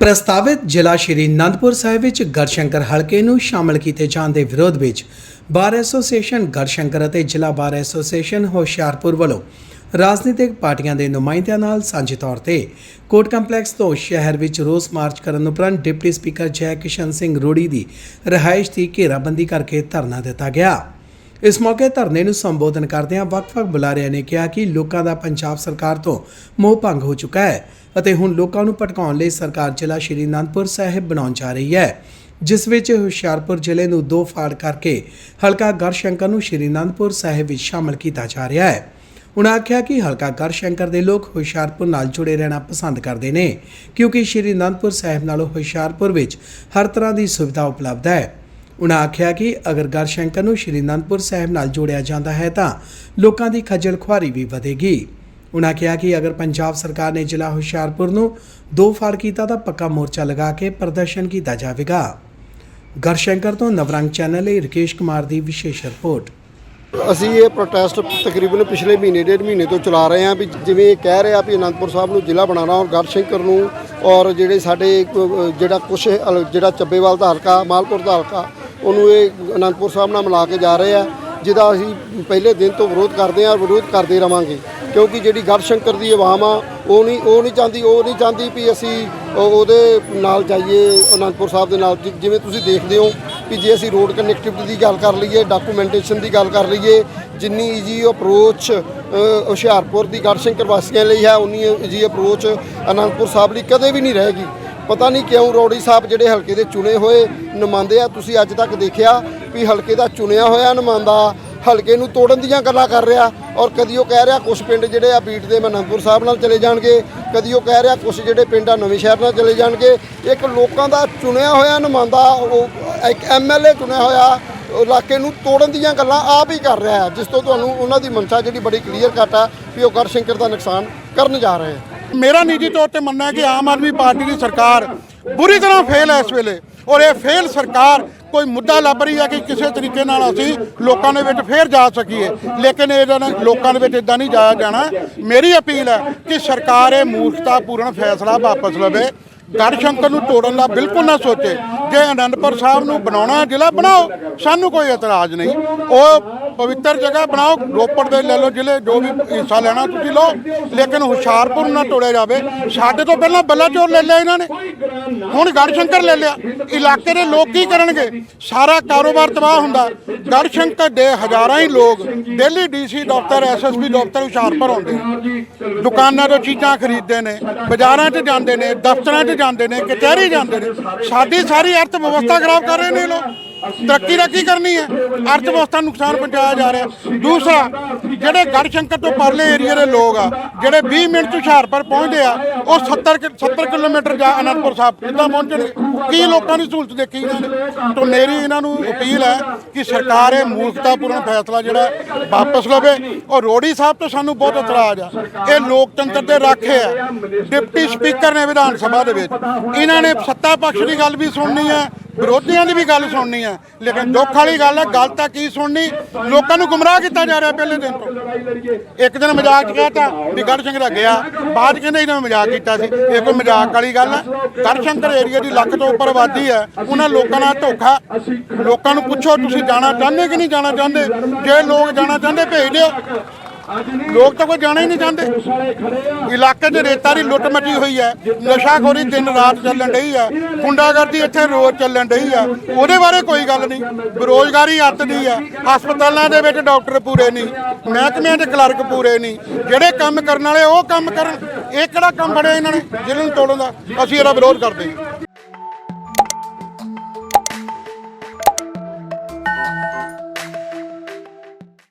ਪ੍ਰਸਤਾਵਿਤ ਜ਼ਿਲ੍ਹਾ ਸ਼੍ਰੀ ਅਨੰਦਪੁਰ ਸਾਹਿਬ ਵਿੱਚ ਗੜਸ਼ੰਕਰ ਹਲਕੇ ਨੂੰ ਸ਼ਾਮਲ ਕੀਤੇ ਜਾਣ ਦੇ ਵਿਰੋਧ ਵਿੱਚ ਬਾਰ ਐਸੋਸੀਏਸ਼ਨ ਗੜਸ਼ੰਕਰ ਅਤੇ ਜ਼ਿਲ੍ਹਾ ਬਾਰ ਐਸੋਸੀਏਸ਼ਨ ਹੁਸ਼ਿਆਰਪੁਰ ਵੱਲੋਂ ਰਾਜਨੀਤਿਕ ਪਾਰਟੀਆਂ ਦੇ ਨੁਮਾਇੰਦਿਆਂ ਨਾਲ ਸਾਂਝੇ ਤੌਰ ਤੇ ਕੋਰਟ ਕੰਪਲੈਕਸ ਤੋਂ ਸ਼ਹਿਰ ਵਿੱਚ ਰੋਸ ਮਾਰਚ ਕਰਨ ਉਪਰੰਤ ਡਿਪਟੀ ਸਪੀਕਰ ਜੈ ਕਿਸ਼ਨ ਸਿੰਘ ਰੋੜੀ ਦੀ ਰਿਹਾਇਸ਼ ਦੀ ਘੇਰਾਬੰਦੀ ਕਰਕੇ ਧਰਨਾ ਦਿੱਤਾ ਗਿਆ। ਇਸ ਮੌਕੇ ਧਰਨੇ ਨੂੰ ਸੰਬੋਧਨ ਕਰਦਿਆਂ ਵੱਖ-ਵੱਖ ਬੁਲਾਰਿਆਂ ਨੇ ਕਿਹਾ ਕਿ ਲੋਕਾਂ ਦਾ ਪੰਜਾਬ ਸਰਕਾਰ ਤੋਂ ਮੋਹ ਭੰਗ ਹੋ ਚੁੱਕਾ ਹੈ। ਅਤੇ ਹੁਣ ਲੋਕਾਂ ਨੂੰ ਭਟਕਾਉਣ ਲਈ ਸਰਕਾਰ ਜ਼ਿਲ੍ਹਾ ਸ਼੍ਰੀ ਅਨੰਦਪੁਰ ਸਾਹਿਬ ਬਣਾਉਣ ਜਾ ਰਹੀ ਹੈ, ਜਿਸ ਵਿੱਚ ਹੁਸ਼ਿਆਰਪੁਰ ਜ਼ਿਲ੍ਹੇ ਨੂੰ ਦੋ ਫਾੜ ਕਰਕੇ ਹਲਕਾ ਗਰਸ਼ੰਕਰ ਨੂੰ ਸ਼੍ਰੀ ਅਨੰਦਪੁਰ ਸਾਹਿਬ ਵਿੱਚ ਸ਼ਾਮਲ ਕੀਤਾ ਜਾ ਰਿਹਾ ਹੈ। ਉਨ੍ਹਾਂ ਆਖਿਆ ਕਿ ਹਲਕਾ ਗੜਸ਼ੰਕਰ ਦੇ ਲੋਕ ਹੁਸ਼ਿਆਰਪੁਰ ਨਾਲ ਜੁੜੇ ਰਹਿਣਾ ਪਸੰਦ ਕਰਦੇ ਨੇ, ਕਿਉਂਕਿ ਸ਼੍ਰੀ ਅਨੰਦਪੁਰ ਸਾਹਿਬ ਨਾਲੋਂ ਹੁਸ਼ਿਆਰਪੁਰ ਵਿੱਚ ਹਰ ਤਰ੍ਹਾਂ ਦੀ ਸੁਵਿਧਾ ਉਪਲਬਧ ਹੈ। ਉਨ੍ਹਾਂ ਆਖਿਆ ਕਿ ਅਗਰ ਗੜਸ਼ੰਕਰ ਨੂੰ ਸ਼੍ਰੀ ਅਨੰਦਪੁਰ ਸਾਹਿਬ ਨਾਲ ਜੋੜਿਆ ਜਾਂਦਾ ਹੈ ਤਾਂ ਲੋਕਾਂ ਦੀ ਖੱਜਲ ਖੁਆਰੀ ਵੀ ਵਧੇਗੀ। ਉਨ੍ਹਾਂ ਕਿਹਾ ਕਿ ਅਗਰ ਪੰਜਾਬ ਸਰਕਾਰ ਨੇ ਜ਼ਿਲ੍ਹਾ ਹੁਸ਼ਿਆਰਪੁਰ ਨੂੰ ਦੋ ਫਾੜ ਕੀਤਾ ਤਾਂ ਪੱਕਾ ਮੋਰਚਾ ਲਗਾ ਕੇ ਪ੍ਰਦਰਸ਼ਨ ਕੀਤਾ ਜਾਵੇਗਾ। ਗਰਸ਼ੰਕਰ ਤੋਂ ਨਵਰੰਗ ਚੈਨਲ ਲਈ ਰਕੇਸ਼ ਕੁਮਾਰ ਦੀ ਵਿਸ਼ੇਸ਼ ਰਿਪੋਰਟ। ਅਸੀਂ ਇਹ ਪ੍ਰੋਟੈਸਟ ਤਕਰੀਬਨ ਪਿਛਲੇ ਮਹੀਨੇ ਡੇਢ ਮਹੀਨੇ ਤੋਂ ਚਲਾ ਰਹੇ ਹਾਂ ਵੀ ਜਿਵੇਂ ਇਹ ਕਹਿ ਰਹੇ ਆ ਵੀ ਅਨੰਦਪੁਰ ਸਾਹਿਬ ਨੂੰ ਜ਼ਿਲ੍ਹਾ ਬਣਾਉਣਾ ਔਰ ਗੜਸ਼ੰਕਰ ਨੂੰ ਔਰ ਜਿਹੜੇ ਸਾਡੇ ਜਿਹੜਾ ਕੁਛ ਜਿਹੜਾ ਚੱਬੇਵਾਲ ਦਾ ਹਲਕਾ ਮਾਲਪੁਰ ਦਾ ਹਲਕਾ ਉਹਨੂੰ ਇਹ ਅਨੰਦਪੁਰ ਸਾਹਿਬ ਨਾਲ ਮਿਲਾ ਕੇ ਜਾ ਰਹੇ ਆ, ਜਿਹਦਾ ਅਸੀਂ ਪਹਿਲੇ ਦਿਨ ਤੋਂ ਵਿਰੋਧ ਕਰਦੇ ਹਾਂ ਔਰ ਵਿਰੋਧ ਕਰਦੇ ਰਵਾਂਗੇ। ਕਿਉਂਕਿ ਜਿਹੜੀ ਗੜਸ਼ੰਕਰ ਦੀ ਆਵਾਮ ਆ, ਉਹ ਨਹੀਂ ਉਹ ਨਹੀਂ ਚਾਹੁੰਦੀ, ਉਹ ਨਹੀਂ ਚਾਹੁੰਦੀ ਵੀ ਅਸੀਂ ਉਹਦੇ ਨਾਲ ਜਾਈਏ, ਅਨੰਦਪੁਰ ਸਾਹਿਬ ਦੇ ਨਾਲ। ਜਿਵੇਂ ਤੁਸੀਂ ਦੇਖਦੇ ਹੋ ਵੀ ਜੇ ਅਸੀਂ ਰੋਡ ਕਨੈਕਟੀਵਿਟੀ ਦੀ ਗੱਲ ਕਰ ਲਈਏ ਡਾਕੂਮੈਂਟੇਸ਼ਨ ਦੀ ਗੱਲ ਕਰ ਲਈਏ, ਜਿੰਨੀ ਈਜੀ ਅਪਰੋਚ ਹੁਸ਼ਿਆਰਪੁਰ ਦੀ ਗੜਸ਼ੰਕਰ ਵਾਸੀਆਂ ਲਈ ਹੈ, ਉਨੀ ਈਜੀ ਅਪਰੋਚ ਅਨੰਦਪੁਰ ਸਾਹਿਬ ਲਈ ਕਦੇ ਵੀ ਨਹੀਂ ਰਹੇਗੀ। ਪਤਾ ਨਹੀਂ ਕਿਉਂ ਰੋੜੀ ਸਾਹਿਬ ਜਿਹੜੇ ਹਲਕੇ ਦੇ ਚੁਣੇ ਹੋਏ ਨੁਮਾਇੰਦੇ ਆ, ਤੁਸੀਂ ਅੱਜ ਤੱਕ ਦੇਖਿਆ ਵੀ ਹਲਕੇ ਦਾ ਚੁਣਿਆ ਹੋਇਆ ਨੁਮਾਇੰਦਾ ਹਲਕੇ ਨੂੰ ਤੋੜਨ ਦੀਆਂ ਗੱਲਾਂ ਕਰ ਰਿਹਾ ਔਰ ਕਦੀ ਉਹ ਕਹਿ ਰਿਹਾ ਕੁਝ ਪਿੰਡ ਜਿਹੜੇ ਆ ਬੀਟ ਦੇ ਅਨੰਦਪੁਰ ਸਾਹਿਬ ਨਾਲ ਚਲੇ ਜਾਣਗੇ, ਕਦੀ ਉਹ ਕਹਿ ਰਿਹਾ ਕੁਝ ਜਿਹੜੇ ਪਿੰਡ ਆ ਨਵੇਂ ਸ਼ਹਿਰ ਨਾਲ ਚਲੇ ਜਾਣਗੇ। ਇੱਕ ਲੋਕਾਂ ਦਾ ਚੁਣਿਆ ਹੋਇਆ ਨੁਮਾਇੰਦਾ, ਉਹ ਇੱਕ ਐਮਐਲਏ ਚੁਣਿਆ ਹੋਇਆ ਇਲਾਕੇ ਨੂੰ ਤੋੜਨ ਦੀਆਂ ਗੱਲਾਂ ਆਪ ਹੀ ਕਰ ਰਿਹਾ ਹੈ, ਜਿਸ ਤੋਂ ਤੁਹਾਨੂੰ ਉਹਨਾਂ ਦੀ ਮਨਸ਼ਾ ਜਿਹੜੀ ਬੜੀ ਕਲੀਅਰ ਕੱਟ ਆ ਵੀ ਉਹ ਗੜਸ਼ੰਕਰ ਦਾ ਨੁਕਸਾਨ ਕਰਨ ਜਾ ਰਹੇ ਹੈ। ਮੇਰਾ ਨਿੱਜੀ ਤੌਰ ਤੇ ਮੰਨਣਾ ਹੈ ਕਿ ਆਮ ਆਦਮੀ ਪਾਰਟੀ ਦੀ ਸਰਕਾਰ ਬੁਰੀ ਤਰ੍ਹਾਂ ਫੇਲ ਹੈ ਇਸ ਵੇਲੇ, ਔਰ ਇਹ ਫੇਲ ਸਰਕਾਰ ਕੋਈ ਮੁੱਦਾ ਲੱਭ ਰਹੀ ਹੈ ਕਿ ਕਿਸੇ ਤਰੀਕੇ ਨਾਲ ਅਸੀਂ ਲੋਕਾਂ ਦੇ ਵਿੱਚ ਫੇਰ ਜਾ ਸਕੀਏ। ਲੇਕਿਨ ਇਹਦਾ ਨਾ- ਲੋਕਾਂ ਦੇ ਵਿੱਚ ਇਦਾਂ ਨਹੀਂ ਜਾਇਆ ਜਾਣਾ। ਮੇਰੀ ਅਪੀਲ ਹੈ ਕਿ ਸਰਕਾਰ ਇਹ ਮੂਰਖਤਾਪੂਰਨ ਫੈਸਲਾ ਵਾਪਸ ਲਵੇ। ਗੜਸ਼ੰਕਰ ਨੂੰ ਤੋੜਨ ਦਾ ਬਿਲਕੁਲ ਨਾ ਸੋਚੇ। ਜੇ ਅਨੰਦਪੁਰ ਸਾਹਿਬ ਨੂੰ ਬਣਾਉਣਾ ਜ਼ਿਲ੍ਹਾ ਬਣਾਓ। ਸਾਨੂੰ ਕੋਈ ਇਤਰਾਜ਼ ਨਹੀਂ। ਉਹ ਪਵਿੱਤਰ ਜਗ੍ਹਾ ਬਣਾਓ, ਰੋਪੜ ਦੇ ਲੈ ਲਓ ਜ਼ਿਲ੍ਹੇ, ਜੋ ਵੀ ਹਿੱਸਾ ਲੈਣਾ ਤੁਸੀਂ ਲਓ। ਲੇਕਿਨ ਹੁਸ਼ਿਆਰਪੁਰ ਨੂੰ ਨਾ ਤੋੜਿਆ ਜਾਵੇ। ਸਾਡੇ ਤੋਂ ਪਹਿਲਾਂ ਬੱਲਾ ਚੋਰ ਲੈ ਲਿਆ ਇਹਨਾਂ ਨੇ। ਹੁਣ ਗੜਸ਼ੰਕਰ ਲੈ ਲਿਆ। ਇਲਾਕੇ ਦੇ ਲੋਕ ਕੀ ਕਰਨਗੇ? ਸਾਰਾ ਕਾਰੋਬਾਰ ਤਬਾਹ ਹੁੰਦਾ। ਗੜਸ਼ੰਕਰ ਦੇ ਹਜ਼ਾਰਾਂ ਹੀ ਲੋਕ ਦਿੱਲੀ ਡੀਸੀ ਦਫ਼ਤਰ ਐਸਐਸਪੀ ਦਫ਼ਤਰ ਹੁਸ਼ਿਆਰਪੁਰ ਆਉਂਦੇ ਨੇ। ਦੁਕਾਨਾਂ ਤੋਂ ਚੀਜ਼ਾਂ ਖਰੀਦਦੇ ਨੇ, ਬਾਜ਼ਾਰਾਂ 'ਚ ਜਾਂਦੇ ਨੇ, ਦਫ਼ਤਰਾਂ 'ਚ ਜਾਂਦੇ ਨੇ, ਕਚਹਿਰੀ ਜਾਂਦੇ ਨੇ। ਸਾਡੀ ਸਾਰੀ ਅਰਥ ਵਿਵਸਥਾ ਖਰਾਬ ਕਰ ਰਹੇ ਨੇ ਲੋਕ। ਤਰੱਕੀ ਦਾ ਕੀ ਕਰਨੀ ਹੈ? ਅਰਥ ਵਿਵਸਥਾ ਨੂੰ ਨੁਕਸਾਨ ਪਹੁੰਚਾਇਆ ਜਾ ਰਿਹਾ। ਦੂਸਰਾ, ਜਿਹੜੇ ਗੜਸ਼ੰਕਰ ਤੋਂ ਪਰਲੇ ਏਰੀਆ ਦੇ ਲੋਕ ਆ, ਜਿਹੜੇ 20 ਮਿੰਟ 'ਚ ਹੁਸ਼ਿਆਰਪੁਰ ਪਹੁੰਚਦੇ ਆ, ਉਹ 70 ਕਿ- 70 ਕਿਲੋਮੀਟਰ ਜਾਂ ਅਨੰਦਪੁਰ ਸਾਹਿਬ ਕਿੱਦਾਂ ਪਹੁੰਚਣਗੇ ਕੀ ਲੋਕਾਂ ਦੀ ਸਹੂਲਤ ਦੇਖੀ ਇਹਨਾਂ ਨੇ? ਤੋਂ ਮੇਰੀ ਇਹਨਾਂ ਨੂੰ ਅਪੀਲ ਹੈ ਕਿ ਸਰਕਾਰ ਇਹ ਮੂਰਖਤਾਪੂਰਨ ਫੈਸਲਾ ਜਿਹੜਾ ਵਾਪਸ ਲਵੇ। ਔਰ ਰੋੜੀ ਸਾਹਿਬ ਤੋਂ ਸਾਨੂੰ ਬਹੁਤ ਇਤਰਾਜ਼ ਆ। ਇਹ ਲੋਕਤੰਤਰ ਦੇ ਰਾਖੇ ਆ। ਡਿਪਟੀ ਸਪੀਕਰ ਨੇ ਵਿਧਾਨ ਸਭਾ ਦੇ ਵਿੱਚ। ਇਹਨਾਂ ਨੇ ਸੱਤਾ ਪੱਖ ਦੀ ਗੱਲ ਵੀ ਸੁਣਨੀ ਹੈ। ਵਿਰੋਧੀਆਂ ਦੀ ਵੀ ਗੱਲ ਸੁਣਨੀ ਹੈ ਲੇਕਿਨ ਦੁੱਖ ਵਾਲੀ ਗੱਲ ਹੈ ਗੱਲ ਤਾਂ ਕੀ ਸੁਣਨੀ? ਲੋਕਾਂ ਨੂੰ ਗੁੰਮਰਾਹ ਕੀਤਾ ਜਾ ਰਿਹਾ ਪਹਿਲੇ ਦਿਨ ਤੋਂ। ਇੱਕ ਦਿਨ ਮਜ਼ਾਕ 'ਚ ਕਹਿਤਾ ਵੀ ਗੜਸ਼ੰਕਰ ਦਾ ਗਿਆ, ਬਾਅਦ 'ਚ ਕਹਿੰਦੇ ਇਹਨਾਂ ਨੇ ਮਜ਼ਾਕ ਕੀਤਾ ਸੀ। ਇਹ ਕੋਈ ਮਜ਼ਾਕ ਵਾਲੀ ਗੱਲ ਹੈ ਗੜਸ਼ੰਕਰ ਏਰੀਆ ਦੀ ਲੱਖ ਤੋਂ ਉੱਪਰ ਆਬਾਦੀ ਹੈ ਉਹਨਾਂ ਲੋਕਾਂ ਨਾਲ ਧੋਖਾ। ਲੋਕਾਂ ਨੂੰ ਪੁੱਛੋ ਤੁਸੀਂ ਜਾਣਾ ਚਾਹੁੰਦੇ ਕਿ ਨਹੀਂ ਜਾਣਾ ਚਾਹੁੰਦੇ? ਜੇ ਲੋਕ ਜਾਣਾ ਚਾਹੁੰਦੇ, ਭੇਜ ਦਿਓ। ਲੋਕ ਤਾਂ ਕੋਈ ਜਾਣਾ ਹੀ ਨਹੀਂ ਚਾਹੁੰਦੇ। ਇਲਾਕੇ 'ਚ ਰੇਤਾ ਦੀ ਲੁੱਟ ਮੱਚੀ ਹੋਈ ਹੈ। ਨਸ਼ਾਖੋਰੀ ਦਿਨ ਰਾਤ ਚੱਲਣ ਡਈ ਹੈ। ਗੁੰਡਾਗਰਦੀ ਇੱਥੇ ਰੋਜ਼ ਚੱਲਣ ਡਈ ਆ ਉਹਦੇ ਬਾਰੇ ਕੋਈ ਗੱਲ ਨਹੀਂ। ਬੇਰੋਜ਼ਗਾਰੀ ਅੱਤ ਦੀ ਆ ਹਸਪਤਾਲਾਂ ਦੇ ਵਿੱਚ ਡਾਕਟਰ ਪੂਰੇ ਨਹੀਂ। ਮਹਿਕਮਿਆਂ ਦੇ ਕਲਰਕ ਪੂਰੇ ਨਹੀਂ। ਜਿਹੜੇ ਕੰਮ ਕਰਨ ਵਾਲੇ ਉਹ ਕੰਮ ਕਰਨ। ਇਹ ਕਿਹੜਾ ਕੰਮ ਫੜਿਆ ਇਹਨਾਂ ਨੇ? ਜਿਹਨਾਂ ਨੂੰ ਤੋੜਨ ਦਾ। ਅਸੀਂ ਇਹਦਾ ਵਿਰੋਧ ਕਰਦੇ ਹਾਂ।